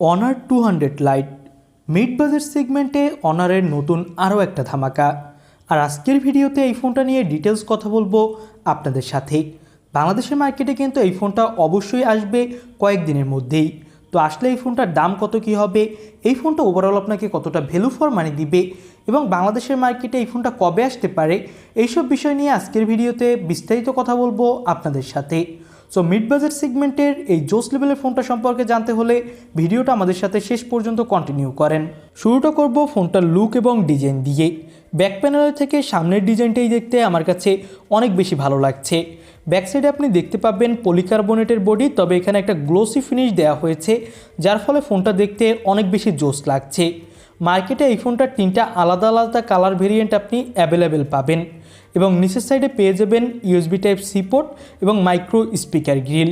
Honor two hundred lite mid budget সেগমেন্টে অনারের নতুন আরও একটা ধামাকা। আর আজকের ভিডিওতে এই ফোনটা নিয়ে ডিটেলস কথা বলব আপনাদের সাথে বাংলাদেশের মার্কেটে কিন্তু এই ফোনটা অবশ্যই আসবে কয়েকদিনের মধ্যেই। তো আসলে এই ফোনটার দাম কত, কি হবে? এই ফোনটা ওভারঅল আপনাকে কতটা ভ্যালু ফর মানি দিবে? এবং বাংলাদেশের মার্কেটে এই ফোনটা কবে আসতে পারে? এইসব বিষয় নিয়ে আজকের ভিডিওতে বিস্তারিত কথা বলব আপনাদের সাথে। সো মিড বাজেট সেগমেন্টের এই জোস লেভেলের ফোনটা সম্পর্কে জানতে হলে ভিডিওটা আমাদের সাথে শেষ পর্যন্ত কন্টিনিউ করেন। শুরুটা করব ফোনটার লুক এবং ডিজাইন দিয়ে। ব্যাক প্যানেলের থেকে সামনের ডিজাইনটাই দেখতে আমার কাছে অনেক বেশি ভালো লাগছে। ব্যাক সাইডে আপনি দেখতে পাবেন পলিকার্বনেটের বডি তবে এখানে একটা গ্লোসি ফিনিশ দেওয়া হয়েছে, যার ফলে ফোনটা দেখতে অনেক বেশি জোস লাগছে। মার্কেটে এই ফোনটার তিনটা আলাদা আলাদা কালার ভেরিয়েন্ট আপনি অ্যাভেলেবেল পাবেন এবং নিচের সাইডে পেয়ে যাবেন ইউএসবি টাইপ সি পোর্ট এবং মাইক্রো স্পিকার গ্রিল।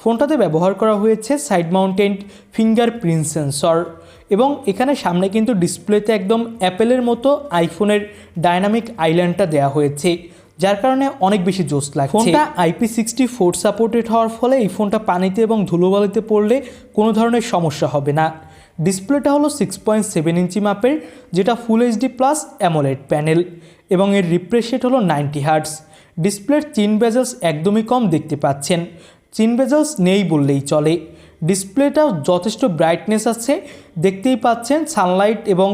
ফোনটাতে ব্যবহার করা হয়েছে সাইড মাউন্টেন্ট ফিঙ্গারপ্রিন্ট সেন্সর এবং এখানে সামনে কিন্তু ডিসপ্লেতে একদম অ্যাপেলের মতো আইফোনের ডাইনামিক আইল্যান্ডটা দেওয়া হয়েছে, যার কারণে অনেক বেশি জোস লাগে ফোনটা আইপি সিক্সটি ফোর সাপোর্টেড হওয়ার ফলে এই ফোনটা পানিতে এবং ধুলোবালিতে পড়লে কোনো ধরনের সমস্যা হবে না। ডিসপ্লেটা হলো সিক্স পয়েন্ট সেভেন ইঞ্চি মাপের, যেটা full HD plus AMOLED panel এবং এর রিফ্রেশ রেট হলো নাইনটি হার্টস ডিসপ্লের চিন বেজেলস একদমই কম দেখতে পাচ্ছেন। চিন বেজেলস নেই বললেই চলে। ডিসপ্লেটাও যথেষ্ট ব্রাইটনেস আছে। দেখতেই পাচ্ছেন সানলাইট এবং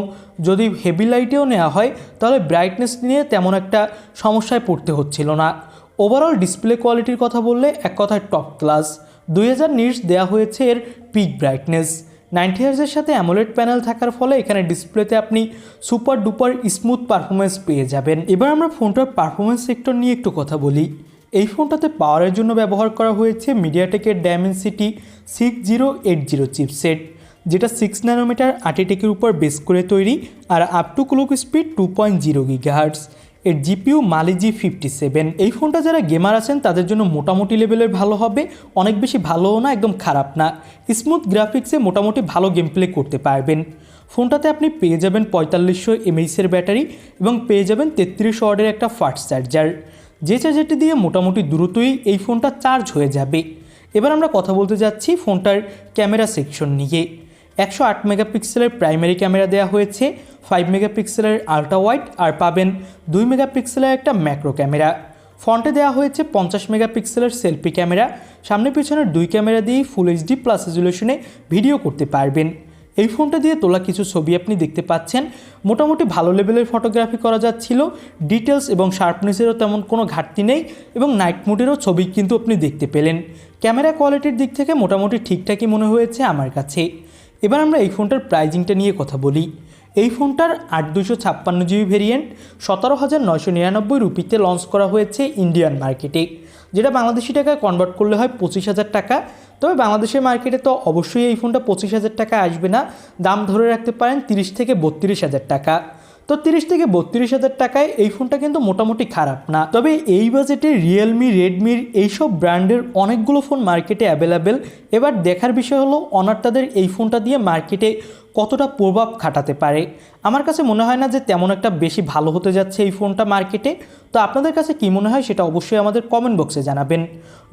যদি হেভি লাইটেও নেওয়া হয়, তাহলে ব্রাইটনেস নিয়ে তেমন একটা সমস্যায় পড়তে হচ্ছিল না। ওভারঅল ডিসপ্লে কোয়ালিটির কথা বললে এক কথায় টপ ক্লাস দুই হাজার নিটস দেওয়া হয়েছে এর পিক ব্রাইটনেস নাইনটি হার্জের সাথে অ্যামোলেড প্যানেল থাকার ফলে এখানে ডিসপ্লেতে আপনি সুপার ডুপার স্মুথ পারফরমেন্স পেয়ে যাবেন। এবার আমরা ফোনটার পারফরমেন্স সেক্টর নিয়ে একটু কথা বলি। এই ফোনটাতে পাওয়ারের জন্য ব্যবহার করা হয়েছে মিডিয়াটেকের Dimensity six zero eight zero chipset যেটা সিক্স ন্যানোমিটার আর্টিটেকের উপর বেস করে তৈরি, আর up to clock speed two point zero gigahertz এর GPU Mali G fifty seven. এই ফোনটা যারা গেমার আছেন, তাদের জন্য মোটামুটি লেভেলের ভালো হবে। অনেক বেশি ভালোও না, একদম খারাপ না। স্মুথ গ্রাফিক্সে মোটামুটি ভালো গেম প্লে করতে পারবেন। ফোনটাতে আপনি পেয়ে যাবেন পঁয়তাল্লিশশো এমএইচের ব্যাটারি এবং পেয়ে যাবেন তেত্রিশ ওয়ার্ডের একটা ফাস্ট চার্জার। যে চার্জারটি দিয়ে মোটামুটি দ্রুতই এই ফোনটা চার্জ হয়ে যাবে। এবার আমরা কথা বলতে যাচ্ছি ফোনটার ক্যামেরা সেকশন নিয়ে। একশো আট মেগাপিক্সেলের প্রাইমারি ক্যামেরা দেওয়া হয়েছে। ফাইভ মেগাপিক্সেলের আলট্রা ওয়াইড আর পাবেন দুই মেগাপিক্সেলের একটা ম্যাক্রো ক্যামেরা। ফ্রন্টে দেওয়া হয়েছে পঞ্চাশ মেগাপিক্সেলের সেলফি ক্যামেরা। সামনে পিছনের দুই ক্যামেরা দিয়েই ফুল এইচডি প্লাস রেজুলেশনে ভিডিও করতে পারবেন। এই ফোনটা দিয়ে তোলা কিছু ছবি আপনি দেখতে পাচ্ছেন। মোটামুটি ভালো লেভেলের ফটোগ্রাফি করা যাচ্ছিল। ডিটেলস এবং শার্পনেসেরও তেমন কোনো ঘাটতি নেই এবং নাইট মোডেরও ছবি কিন্তু আপনি দেখতে পেলেন। ক্যামেরা কোয়ালিটির দিক থেকে মোটামুটি ঠিকঠাকই মনে হয়েছে আমার কাছে। এবার আমরা এই ফোনটার প্রাইজিংটা নিয়ে কথা বলি। এই ফোনটার আট দুশো ছাপ্পান্ন জিবি ভেরিয়েন্ট, সতেরো হাজার নয়শো নিরানব্বই রুপিতে লঞ্চ করা হয়েছে ইন্ডিয়ান মার্কেটে যেটা বাংলাদেশি টাকায় কনভার্ট করলে হয় পঁচিশ হাজার টাকা। তবে বাংলাদেশের মার্কেটে তো অবশ্যই এই ফোনটা পঁচিশ হাজার টাকা আসবে না, দাম ধরে রাখতে পারেন তিরিশ থেকে বত্রিশ হাজার টাকা। তো তিরিশ থেকে বত্রিশ হাজার টাকায় এই ফোনটা কিন্তু মোটামুটি খারাপ, না? তবে এই বাজেটে রিয়েলমি রেডমির এইসব ব্র্যান্ডের অনেকগুলো ফোন মার্কেটে অ্যাভেলেবেল এবার দেখার বিষয় হলো অনার তাদের এই ফোনটা দিয়ে মার্কেটে কতটা প্রভাব খাটাতে পারে। আমার কাছে মনে হয় না যে তেমন একটা বেশি ভালো হতে যাচ্ছে এই ফোনটা মার্কেটে। তো আপনাদের কাছে কী মনে হয় সেটা অবশ্যই আমাদের কমেন্ট বক্সে জানাবেন।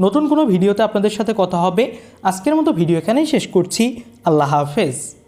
নতুন কোনো ভিডিওতে আপনাদের সাথে কথা হবে। আজকের মতো ভিডিও এখানেই শেষ করছি। আল্লাহ হাফেজ।